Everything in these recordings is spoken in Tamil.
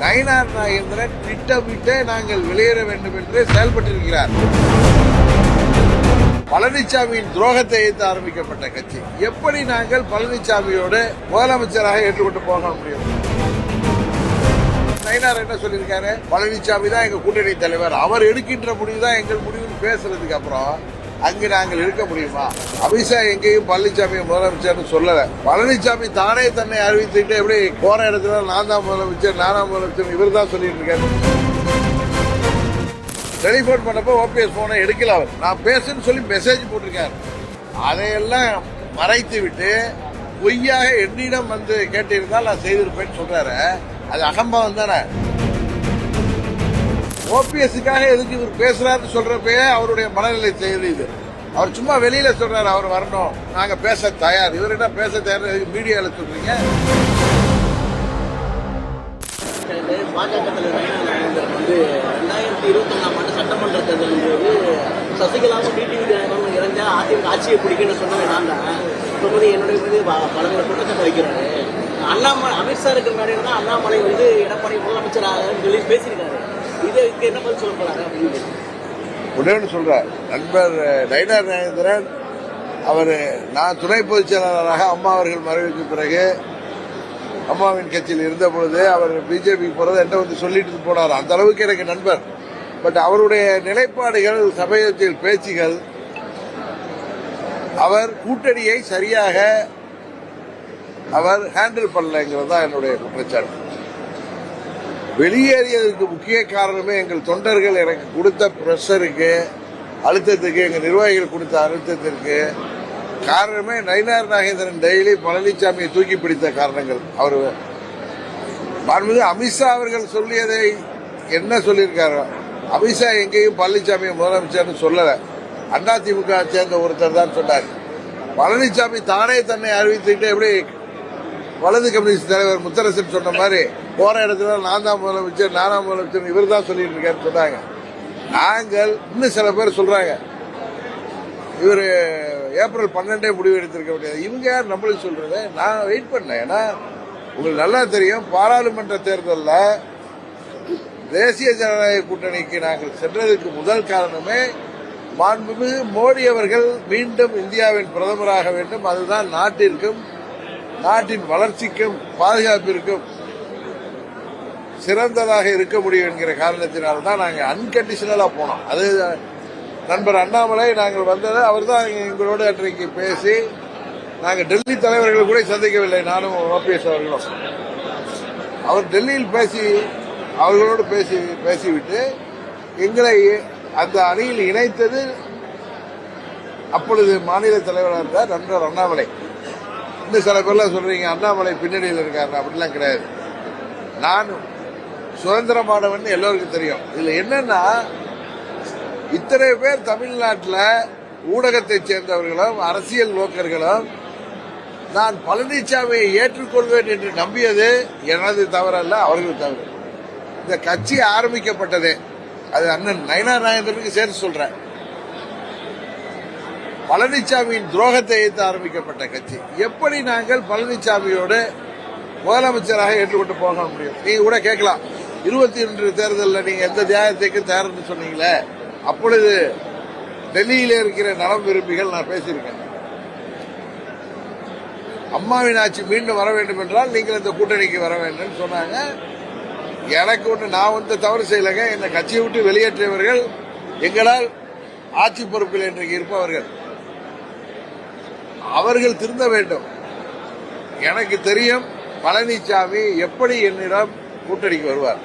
நயினார் நாகேந்திரன் திட்டமிட்டே நாங்கள் வெளியேற வேண்டும் என்று செயல்பட்டிருக்கிறார். பழனிசாமியின் துரோகத்தை எதிர்த்து ஆரம்பிக்கப்பட்ட கட்சி. எப்படி நாங்கள் பழனிசாமியோடு முதலமைச்சராக ஏற்றுக்கொண்டு போக முடியும்? நயினார் என்ன சொல்லியிருக்காரு? பழனிசாமி தான் எங்க கூட்டணி தலைவர். அவர் எடுக்கின்ற முடிவு தான் எங்கள் முடிவுன்னு பேசுறதுக்கு அப்புறம் அங்கு நாங்கள் இருக்க முடியுமா? அமித்ஷா எங்கேயும் பழனிசாமி முதலமைச்சர்னு சொல்லல. பழனிசாமி தானே தன்னை அறிவித்துக்கிட்டு எப்படி போற இடத்துல நான் தான் முதலமைச்சர் நானா முதலமைச்சர் இவர் தான் சொல்லிட்டு இருக்காரு. டெலிஃபோன் பண்ணப்போ ஓபிஎஸ் போனை எடுக்கல அவர். நான் பேசுன்னு சொல்லி மெசேஜ் போட்டிருக்காரு. அதையெல்லாம் மறைத்து விட்டு பொய்யாக என்னிடம் வந்து கேட்டிருந்தால் நான் செய்திருப்பேன்னு சொல்றாரு. அது அகம்பாவம் தானே. ஓபிஎஸ்க்காக எதுக்கு இவர் பேசுறாருன்னு சொல்றப்பே அவருடைய மனநிலை தெரியுது அவர் சும்மா வெளியில சொல்றாரு அவர் வரணும். நாங்க பேச தயார். இவர்கிட்ட பேச தயார் எதுக்கு மீடியால சொல்றீங்க? பாஜக தலைவர் வந்து ரெண்டாயிரத்தி இருபத்தி ஒன்றாம் ஆண்டு சட்டமன்ற தேர்தலின் போது சசிகலாவும் டிடிவி தினகரனும் இறந்தா அதிமுக ஆட்சியை பிடிக்கணும்னு சொன்னது நான் தான். இப்போ என்னுடைய மீது ப- பலமுறை குற்றச்சாட்டு வைக்கிறாரு. அண்ணாமலை அமித்ஷா இருக்கிற மாதிரி தான் அண்ணாமலை வந்து எடப்பாடி முதலமைச்சராக சொல்லி பேசியிருக்காரு. இதுக்கு என்ன பதில் சொல்ல போறாரு அப்படின்னு உடனே சொல்றார் நண்பர் நயினார் நயேந்திரன் அவர் நான் துணை பொதுச் செயலாளராக அம்மா அவர்கள் மறைவுக்கு பிறகு அம்மாவின் கட்சியில் இருந்த பொழுது அவர் பிஜேபி போறது என்ன வந்து சொல்லிட்டு போனார். அந்த அளவுக்கு எனக்கு நண்பர். பட் அவருடைய நிலைப்பாடுகள் சமயத்தில் பேச்சுகள் அவர் கூட்டணியை சரியாக அவர் ஹேண்டில் பண்ணலைங்கிறது தான் என்னுடைய குற்றச்சாட்டு வெளியேறியதற்கு முக்கிய காரணமே எங்கள் தொண்டர்கள் எனக்கு கொடுத்த ப்ரெஷருக்கு அழுத்தத்துக்கு எங்கள் நிர்வாகிகள் கொடுத்த அழுத்தத்திற்கு காரணமே நயினார் நாகேந்திரன் டெய்லி பழனிசாமியை தூக்கி பிடித்த காரணங்கள். அவர் மாண்புமிகு அமித்ஷா அவர்கள் சொல்லியதை என்ன சொல்லியிருக்காரு அமித்ஷா எங்கேயும் பழனிசாமியை முதலமைச்சர்னு சொல்லல. அதிமுக சேர்ந்த ஒருத்தர் தான் சொன்னார். பழனிசாமி தானே தன்னை அறிவித்துக்கிட்டு எப்படி வலது கம்யூனிஸ்ட் தலைவர் முத்தரசன் சொன்ன மாதிரி போற இடத்துல நான் தான் முதலமைச்சர் நானா முதலமைச்சர் இவர் தான் சொல்லிட்டு இருக்காருன்னு சொன்னாங்க. நாங்கள் இன்னும் சில பேர் சொல்றாங்க. இவர் ஏப்ரல் பன்னெண்டே முடிவு எடுத்திருக்க முடியாது இவங்க யார் நம்மளுக்கு சொல்றது? நான் வெயிட் பண்ணேன். ஏன்னா உங்களுக்கு நல்லா தெரியும் பாராளுமன்ற தேர்தலில் தேசிய ஜனநாயக கூட்டணிக்கு நாங்கள் சென்றதுக்கு முதல் காரணமே மாண்புமிகு மோடி அவர்கள் மீண்டும் இந்தியாவின் பிரதமராக வேண்டும். அதுதான் நாட்டிற்கும் நாட்டின் வளர்ச்சிக்கும் பாதுகாப்பிற்கும் சிறந்ததாக இருக்க முடியும் என்கிற காரணத்தினால தான் நாங்கள் அன்கண்டிஷனலாக போனோம். அது நண்பர் அண்ணாமலை நாங்கள் வந்தது அவர் தான் எங்களோட அன்றைக்கு பேசி நாங்கள் டெல்லி தலைவர்களை கூட சந்திக்கவில்லை நானும் ஓபிஎஸ் அவர்களும். அவர் டெல்லியில் பேசி அவர்களோடு பேசி பேசிவிட்டு எங்களை அந்த அணியில் இணைத்தது அப்பொழுது மாநில தலைவராக இருந்தார் நண்பர் அண்ணாமலை. இன்னும் சில பேர்லாம் சொல்றீங்க அண்ணாமலை பின்னணியில் இருக்காரு அப்படிலாம் கிடையாது. நான் சுதந்திரமானவன் எல்லோருக்கும் தெரியும். இதுல என்னன்னா இத்தனை பேர் தமிழ்நாட்டில் ஊடகத்தை சேர்ந்தவர்களும் அரசியல் நோக்கர்களும் நான் பழனிசாமியை ஏற்றுக்கொள்வேன் என்று நம்பியது எனது தவறல்ல அவர்கள் தவறு. இந்த கட்சி ஆரம்பிக்கப்பட்டதே. அது அண்ணன் நயனா நாயந்தருக்கு சேர்த்து சொல்றேன். பழனிசாமியின் துரோகத்தை எதிர்த்து ஆரம்பிக்கப்பட்ட கட்சி. எப்படி நாங்கள் பழனிசாமியோடு முதலமைச்சராக ஏற்றுக்கொண்டு போக முடியும்? நீங்க கூட கேட்கலாம். இருபத்தி ஒன்று தேர்தலில் நீங்க எந்த தியாகத்துக்கு தயார்னு சொன்னீங்களே அப்பொழுது டெல்லியில இருக்கிற நலம் விரும்பிகள் நான் பேசியிருக்கேன். அம்மாவின் ஆட்சி மீண்டும் வர வேண்டும் என்றால் நீங்கள் இந்த கூட்டணிக்கு வர வேண்டும் சொன்னாங்க. எனக்கு ஒன்று நான் வந்து தவறு செய்யலைங்க. இந்த கட்சியை விட்டு வெளியேற்றியவர்கள் எங்களால் ஆட்சி பொறுப்பில் இன்றைக்கு இருப்பவர்கள். அவர்கள் திருந்த வேண்டும். எனக்கு தெரியும் பழனிசாமி எப்படி என்னிடம் கூட்டணிக்கு வருவார்.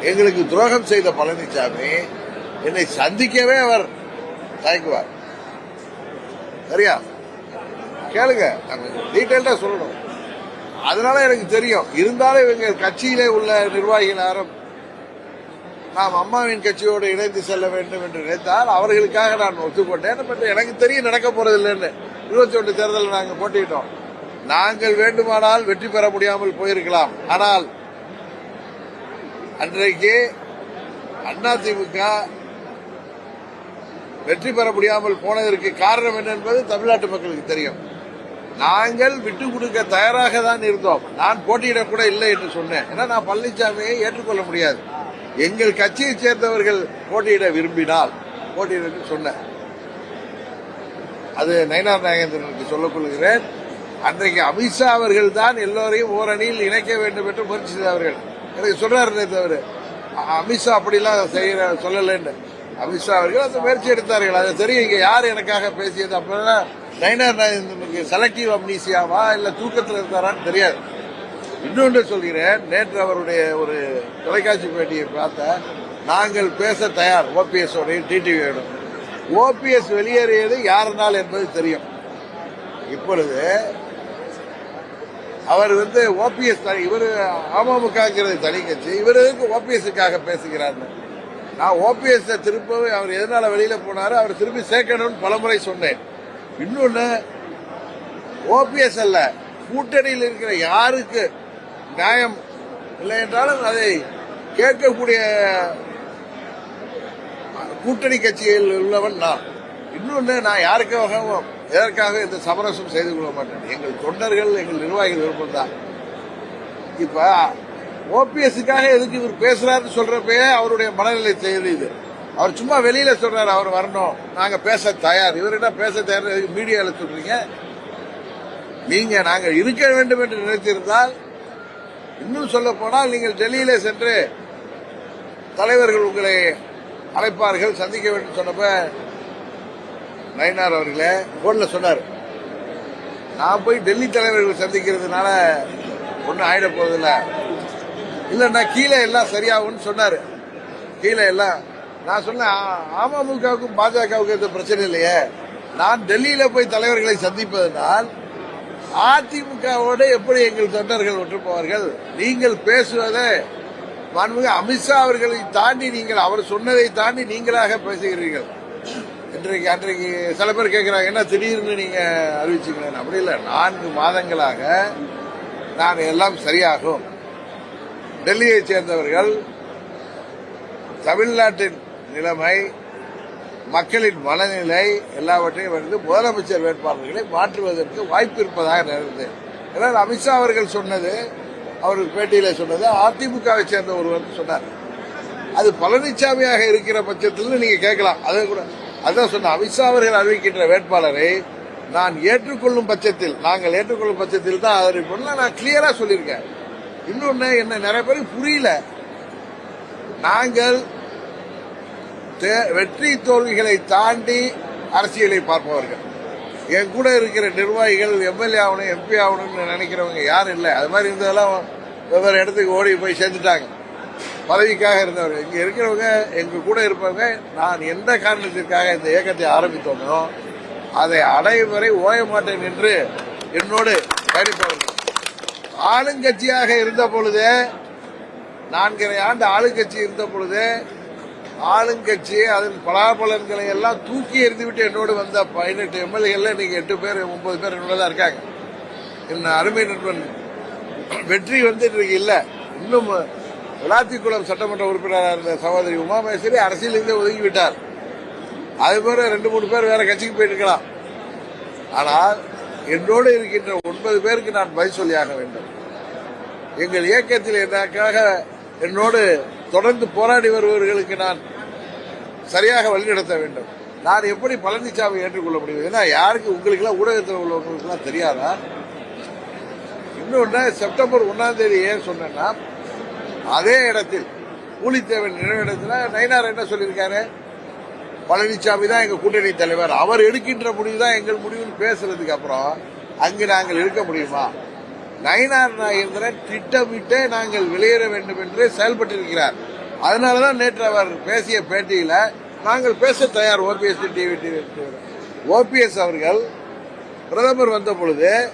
எங்களுக்கு துரோகம் செய்த பழனிசாமி என்னை சந்திக்கவே அவர் தயங்குவார். சரியா? கேளுங்க டீட்டெயில்டா சொல்லணும். அதனால எனக்கு தெரியும் இருந்தாலும் இவங்க கட்சியிலே உள்ள நிர்வாகிகள் யாரும் நாம் அம்மாவின் கட்சியோடு இணைந்து செல்ல வேண்டும் என்று நினைத்தால் அவர்களுக்காக நான் ஒத்துக்கொண்டேன். பட் எனக்கு தெரியும் நடக்க போறது இல்லைன்னு இருபத்தி ஒன்று தேர்தலில் நாங்கள் போட்டியிட்டோம். நாங்கள் வேண்டுமானால் வெற்றி பெற முடியாமல் போயிருக்கலாம். ஆனால் அன்றைக்கு அதிமுக வெற்றி பெற முடியாமல் போனதற்கு காரணம் என்ன என்பது தமிழ்நாட்டு மக்களுக்கு தெரியும். நாங்கள் விட்டு கொடுக்க தயாராக தான் இருந்தோம். நான் போட்டியிடக்கூட இல்லை என்று சொன்னேன். ஏன்னா நான் பழனிசாமியை ஏற்றுக்கொள்ள முடியாது. எங்கள் கட்சியை சேர்ந்தவர்கள் போட்டியிட விரும்பினால் போட்டியிட சொன்ன அது நயனார் நாகேந்திரனுக்கு சொல்லிக் கொள்கிறேன் அன்றைக்கு அமித்ஷா அவர்கள் தான் எல்லோரையும் ஓரணியில் இணைக்க வேண்டும் என்று முயற்சி செய்தவர்கள் எனக்கு சொல்றாரு தவிர அமித்ஷா அப்படிலாம் செய்கிற சொல்லலைன்னு. அமித்ஷா அவர்கள் அந்த முயற்சி எடுத்தார்கள். அது தெரியும் இங்கே யார் எனக்காக பேசியது அப்படின்னா நயனார் நாகேந்திரனுக்கு செலக்டிவ் அம்னீசியாவா இல்லை தூக்கத்தில் இருந்தாரான்னு தெரியாது. இன்னொன்று சொல்கிறேன். நேற்று அவருடைய ஒரு தொலைக்காட்சி பேட்டியை பார்த்த நாங்கள் பேச தயார் ஓபிஎஸ் உடைய டிடிவியோடும். ஓபிஎஸ் வெளியேறியது யாருனால் என்பது தெரியும். இப்பொழுது அவர் வந்து ஓபிஎஸ் இவர் அமமுகங்கிறது தனி கட்சி இவர் ஓபிஎஸ்க்காக பேசுகிறார் நான் ஓபிஎஸ் திருப்பவே அவர் எதனால வெளியில போனாரோ அவர் திரும்பி சேர்க்கணும்னு பலமுறை சொன்னேன். இன்னொன்னு ஓபிஎஸ் அல்ல கூட்டணியில் இருக்கிற யாருக்கு நியாயம் இல்லை என்றாலும் அதை கேட்கக்கூடிய கூட்டணி கட்சியில் உள்ளவன் நான். இன்னொன்று நான் யாருக்காகவும் எதற்காக இந்த சமரசம் செய்து கொள்ள மாட்டேன்? எங்கள் தொண்டர்கள் எங்கள் நிர்வாகிகள் விருப்பம் தான் இப்ப ஓபிஎஸ்க்காக எதுக்கு இவர் பேசுறாருன்னு சொல்றப்பயே அவருடைய மனநிலை தெரியுது. இது அவர் சும்மா வெளியில சொல்றாரு அவர் வரணும். நாங்க பேச தயார். இவர் என்ன பேச தயார் மீடியால சொல்றீங்க. நீங்க நாங்கள் இருக்க வேண்டும் என்று நினைத்திருந்தால் இன்னும் சொல்ல போனால் நீங்கள் டெல்லியிலே சென்று தலைவர்கள் உங்களை அழைப்பார்கள் சந்திக்க வேண்டும் சொன்னப்ப நயனார் அவர்களே போன்ல சொன்னார். நான் போய் டெல்லி தலைவர்கள் சந்திக்கிறதுனால ஒன்றும் ஆயிட போவதில்ல இல்லைன்னா கீழே எல்லாம் சரியாகும்னு சொன்னார். கீழே எல்லாம் நான் சொன்னேன் ஆ- அமமுகவுக்கும் பாஜகவுக்கும் எந்த பிரச்சனை இல்லையே. நான் டெல்லியில போய் தலைவர்களை சந்திப்பதனால் அதிமுகவோடு எப்படி எங்கள் தொண்டர்கள் ஒன்று போவார்கள் நீங்கள் பேசுவதை மாண்புமிகு அமித்ஷா அவர்களை தாண்டி நீங்கள் அவர் சொன்னதை தாண்டி நீங்களாக பேசுகிறீர்கள். இன்றைக்கு அன்றைக்கு சில பேர் கேட்கிறாங்க என்ன திடீர்னு நீங்க அறிவிச்சீங்களேன்னு? அப்படி இல்லை. நான்கு மாதங்களாக நான் எல்லாம் சரியாகும். டெல்லியை சேர்ந்தவர்கள் தமிழ்நாட்டின் நிலைமை மக்களின் மனநிலை எல்லாவற்றையும் வந்து முதலமைச்சர் வேட்பாளர்களை மாற்றுவதற்கு வாய்ப்பு இருப்பதாக நினைத்தேன் ஏன்னால் அமித்ஷா அவர்கள் சொன்னது அவருக்கு பேட்டியில் சொன்னது அதிமுகவை சேர்ந்த ஒருவர் சொன்னார். அது பழனிசாமியாக இருக்கிற பட்சத்தில் நீங்க கேட்கலாம். அதை கூட அதான் சொன்ன அமித்ஷா அவர்கள் அறிவிக்கின்ற வேட்பாளரை நான் ஏற்றுக்கொள்ளும் பட்சத்தில் நாங்கள் ஏற்றுக்கொள்ளும் பட்சத்தில் தான் அறிவிப்போம் நான் கிளியரா சொல்லியிருக்கேன். இன்னொன்னு என்ன நிறைய பேருக்கு புரியல. நாங்கள் வெற்றி தோல்விகளை தாண்டி அரசியலை பார்ப்பவர்கள். என் கூட இருக்கிற நிர்வாகிகள் எம்எல்ஏ ஆகணும் எம்பி ஆகணும்னு நினைக்கிறவங்க யாரும் இல்லை. அது மாதிரி இருந்ததெல்லாம் வெவ்வேறு இடத்துக்கு ஓடி போய் சேர்ந்துட்டாங்க. பதவிக்காக இருந்தவர் இங்கே இருக்கிறவங்க எங்க கூட இருப்பவங்க நான் எந்த காரணத்திற்காக இந்த இயக்கத்தை ஆரம்பித்தோமோ அதை அடையும் வரை ஓய மாட்டேன் என்று என்னோடு பயணிப்பவர்கள். ஆளுங்கட்சியாக இருந்த பொழுதே நான்கரை ஆண்டு ஆளுங்கட்சி இருந்த பொழுதே ஆளுங்கட்சி அதன் பலாபலன்களை எல்லாம் தூக்கி எறிந்துவிட்டு என்னோடு வந்த பதினெட்டு எம்எல்ஏல இன்னைக்கு எட்டு பேர் ஒன்பது பேர் என்னோட தான் இருக்காங்க. என் அருமை நண்பன் வெற்றி வந்து இன்றைக்கு இல்ல. இன்னும் விளாத்திக்குளம் சட்டமன்ற உறுப்பினராக இருந்த சகோதரி உமாமேஸ்வரி அரசியலிருந்தே ஒதுங்கி விட்டார் அது போல ரெண்டு மூணு பேர் வேற கட்சிக்கு போயிருக்கலாம். ஆனால் என்னோடு இருக்கின்ற ஒன்பது பேருக்கு நான் பதில் சொல்லியாக வேண்டும். எங்கள் இயக்கத்தில் எனக்காக என்னோடு தொடர்ந்து போராடி வருபவர்களுக்கு நான் சரியாக வழிநடத்த வேண்டும். நான் எப்படி பழனிசாமி ஏற்றுக்கொள்ள முடியும்? ஏன்னா யாருக்கு உங்களுக்கு எல்லாம் ஊடகத்தில் உள்ளவங்களுக்குலாம் தெரியாதா? இன்னொன்று செப்டம்பர் ஒன்னாம் தேதி ஏன் சொன்னேன்னா அதே இடத்தில் கூலித்தேவன் நினைவிடத்தில் நயினார் என்ன சொல்லியிருக்காரு? பழனிசாமி தான் எங்கள் கூட்டணி தலைவர். அவர் எடுக்கின்ற முடிவு தான் எங்கள் முடிவுன்னு பேசுறதுக்கு அப்புறம் அங்கு நாங்கள் இருக்க முடியுமா? நயினார் நாகேந்திரன் திட்டமிட்டே நாங்கள் வெளியேற வேண்டும் என்று செயல்பட்டிருக்கிறார். அதனால தான் நேற்று அவர் பேசிய பேட்டியில் நாங்கள் பேச தயார் ஓபிஎஸ் டிவி ஓபிஎஸ் அவர்கள் பிரதமர் வந்த பொழுது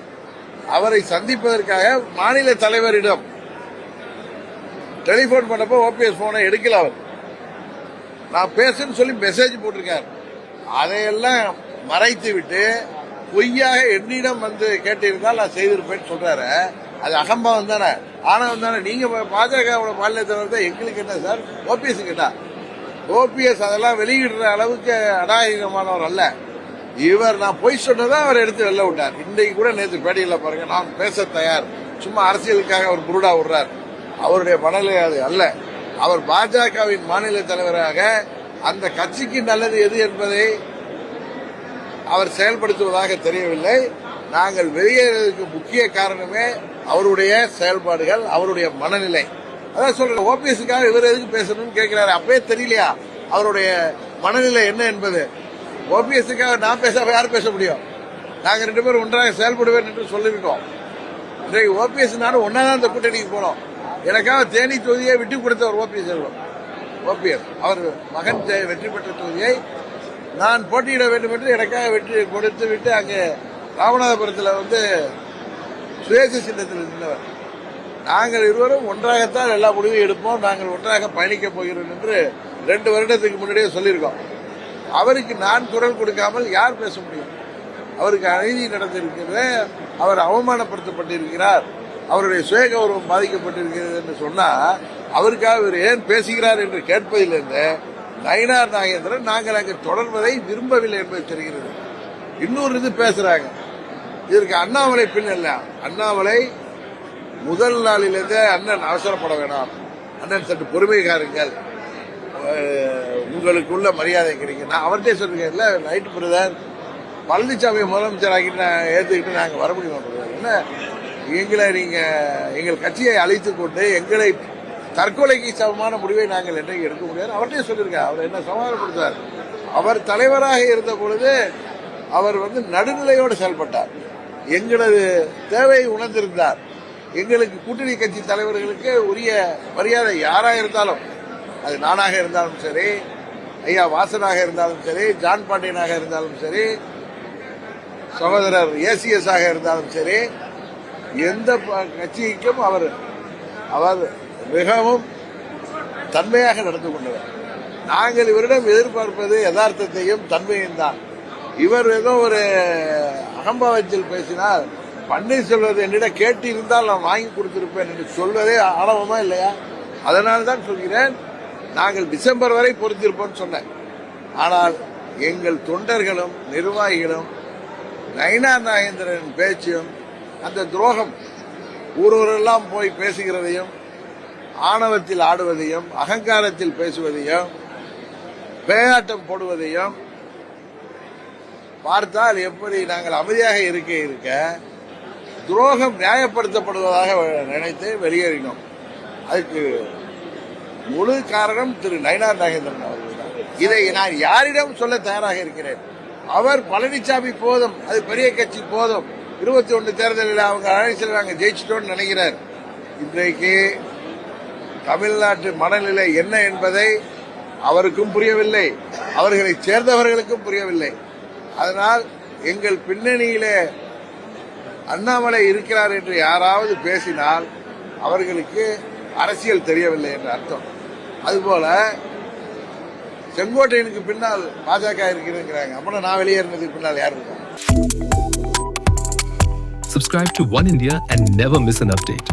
அவரை சந்திப்பதற்காக மாநில தலைவரிடம் டெலிபோன் பண்ணப்போ ஓபிஎஸ் போனை எடுக்கல அவர். நான் பேசுன்னு சொல்லி மெசேஜ் போட்டிருக்கார். அதையெல்லாம் மறைத்து விட்டு பொய்யாக என்னிடம் வந்து கேட்டிருந்தால் நான் செய்திருப்பேன்னு சொல்றாரு. அது அகம்பாவம் தானே? ஆனவம் தானே? நீங்கள் பாஜகவோட மாநிலத்தலைவர் தான் எங்களுக்கு என்ன சார்? ஓபிஎஸ் கேட்டா. ஓபிஎஸ் அதெல்லாம் வெளியிடுற அளவுக்கு அநாகரிகமானவர் அல்ல. இவர் நான் பொய் சொன்னதான் அவர் எடுத்து வெளில விட்டார். இன்றைக்கு கூட நேற்று பேட்டியில் பாருங்க நான் பேச தயார். சும்மா அரசியலுக்காக அவர் புருடா விடுறார் அவருடைய மனநிலை அது அல்ல. அவர் பாஜகவின் மாநில தலைவராக அந்த கட்சிக்கு நல்லது எது என்பதை அவர் செயல்படுத்துவதாக தெரியவில்லை. நாங்கள் வெளியேறதுக்கு முக்கிய காரணமே அவருடைய செயல்பாடுகள் அவருடைய மனநிலை. அதான் சொல்றேன் ஓபிஎஸ்க்காக இவர் எதுக்கு பேசணும்னு கேட்கிறாரு? அப்பவே தெரியலையா? அவருடைய மனநிலை என்ன என்பது? ஓபிஎஸ்க்காக நான் பேச யார் பேச முடியும்? நாங்கள் ரெண்டு பேரும் ஒன்றாக செயல்படுவேன் என்று சொல்லியிருக்கோம். இன்றைக்கு ஓபிஎஸ் நானும் ஒன்னா தான் இந்த கூட்டணிக்கு போனோம் எனக்காக தேனி தொகுதியை விட்டு கொடுத்தவர் ஓபிஎஸ் ஓபிஎஸ் அவர் மகன் ஜெய- வெற்றி பெற்ற தொகுதியை நான் போட்டியிட வேண்டும் என்று எனக்காக வெற்றி கொடுத்து விட்டு அங்கே ராமநாதபுரத்தில் வந்து சுயேட்சை சின்னத்தில் நின்றவர். நாங்கள் இருவரும் ஒன்றாகத்தான் எல்லா முடிவையும் எடுப்போம். நாங்கள் ஒன்றாக பயணிக்க போகிறோம் என்று ரெண்டு வருடத்துக்கு முன்னாடியே சொல்லியிருக்கோம். அவருக்கு நான் குரல் கொடுக்காமல் யார் பேச முடியும்? அவருக்கு அநீதி நடந்திருக்கிறது. அவர் அவமானப்படுத்தப்பட்டிருக்கிறார். அவருடைய சுய கௌரவம் பாதிக்கப்பட்டிருக்கிறது என்று சொன்னால் அவருக்காக இவர் ஏன் பேசுகிறார் என்று கேட்பதிலிருந்து நயினார் நாகேந்திரன் நாங்கள் அங்கு தொடர்வதை விரும்பவில்லை என்பது தெரிகிறது. இன்னொரு இது பேசுறாங்க. இதற்கு அண்ணாமலை பின்னல்ல அண்ணாமலை முதல் நாளிலிருந்தே அண்ணன் அவசரப்பட வேணாம். அண்ணன் சற்று பொறுமை காருங்கள் உங்களுக்குள்ள மரியாதை கிடைக்கும். நான் அவர்கிட்ட சொல்லிருக்கேன் இல்லை நைட்டு பிரதர் பழனிசாமி முதலமைச்சர் ஆகி நான் ஏற்றுக்கிட்டு நாங்கள் வர முடியும் என்ன? எங்களை நீங்கள் எங்கள் கட்சியை அழைத்து கொண்டு எங்களை தற்கொலைக்கு சமமான முடிவை நாங்கள் என்றைக்கு எடுக்க முடியாது. அவர்கிட்டே சொல்லியிருக்கேன் அவர் என்ன சமாதானப்படுத்தார் அவர் தலைவராக இருந்த பொழுது அவர் வந்து நடுநிலையோடு செயல்பட்டார். எங்களது தேவையை உணர்ந்திருந்தார். எங்களுக்கு கூட்டணி கட்சி தலைவர்களுக்கு உரிய மரியாதை யாராக இருந்தாலும் அது நானாக இருந்தாலும் சரி ஐயா வாசனாக இருந்தாலும் சரி ஜான் பாண்டியனாக இருந்தாலும் சரி சகோதரர் ஏசிஎஸ் ஆக இருந்தாலும் சரி எந்த கட்சிக்கும் அவர் அவர் மிகவும் தன்மையாக நடந்து கொண்டவர். நாங்கள் இவரிடம் எதிர்பார்ப்பது யதார்த்தத்தையும் தன்மையும் தான் இவர் ஏதோ ஒரு அகம்பாவத்தில் பேசினால் பன்னீர்செல்வத்தை என்னிடம் கேட்டு இருந்தால் நான் வாங்கி கொடுத்திருப்பேன் என்று சொல்வதே ஆணவமா இல்லையா? அதனால தான் சொல்கிறேன் நாங்கள் டிசம்பர் வரை பொறுத்திருப்போம் சொன்னேன். ஆனால் எங்கள் தொண்டர்களும் நிர்வாகிகளும் நயனா நாகேந்திரன் பேச்சும் அந்த துரோகம் ஊரூரெல்லாம் போய் பேசுகிறதையும் ஆணவத்தில் ஆடுவதையும் அகங்காரத்தில் பேசுவதையும் பேயாட்டம் போடுவதையும் பார்த்தால் எப்படி நாங்கள் அமைதியாக இருக்க இருக்க துரோகம் நியாயப்படுத்தப்படுவதாக நினைத்து வெளியேறினோம். அதுக்கு முழு காரணம் திரு நயனார் நாகேந்திரன் அவர்கள் தான் இதை நான் யாரிடம் சொல்ல தயாராக இருக்கிறேன்? அவர் பழனிசாமி போதும் அது பெரிய கட்சி போதும். இருபத்தி ஒன்று தேர்தலில் அவங்க அழைச்சில் நாங்கள் ஜெயிச்சிட்டோம்னு நினைக்கிறார். இன்றைக்கு தமிழ்நாட்டு மனநிலை என்ன என்பதை அவருக்கும் புரியவில்லை. அவர்களை சேர்ந்தவர்களுக்கும் புரியவில்லை. அதனால் எங்கள் பின்னணியிலே அண்ணாமலை இருக்கிறார் என்று யாராவது பேசினால் அவர்களுக்கு அரசியல் தெரியவில்லை என்ற அர்த்தம். அதுபோல செங்கோட்டையனுக்கு பின்னால் பாஜக இருக்கிறதுங்கிறாங்க. அப்புறம் நான் வெளியேறினதுக்கு பின்னால் யார் இருக்கா Subscribe to One India and never miss an update.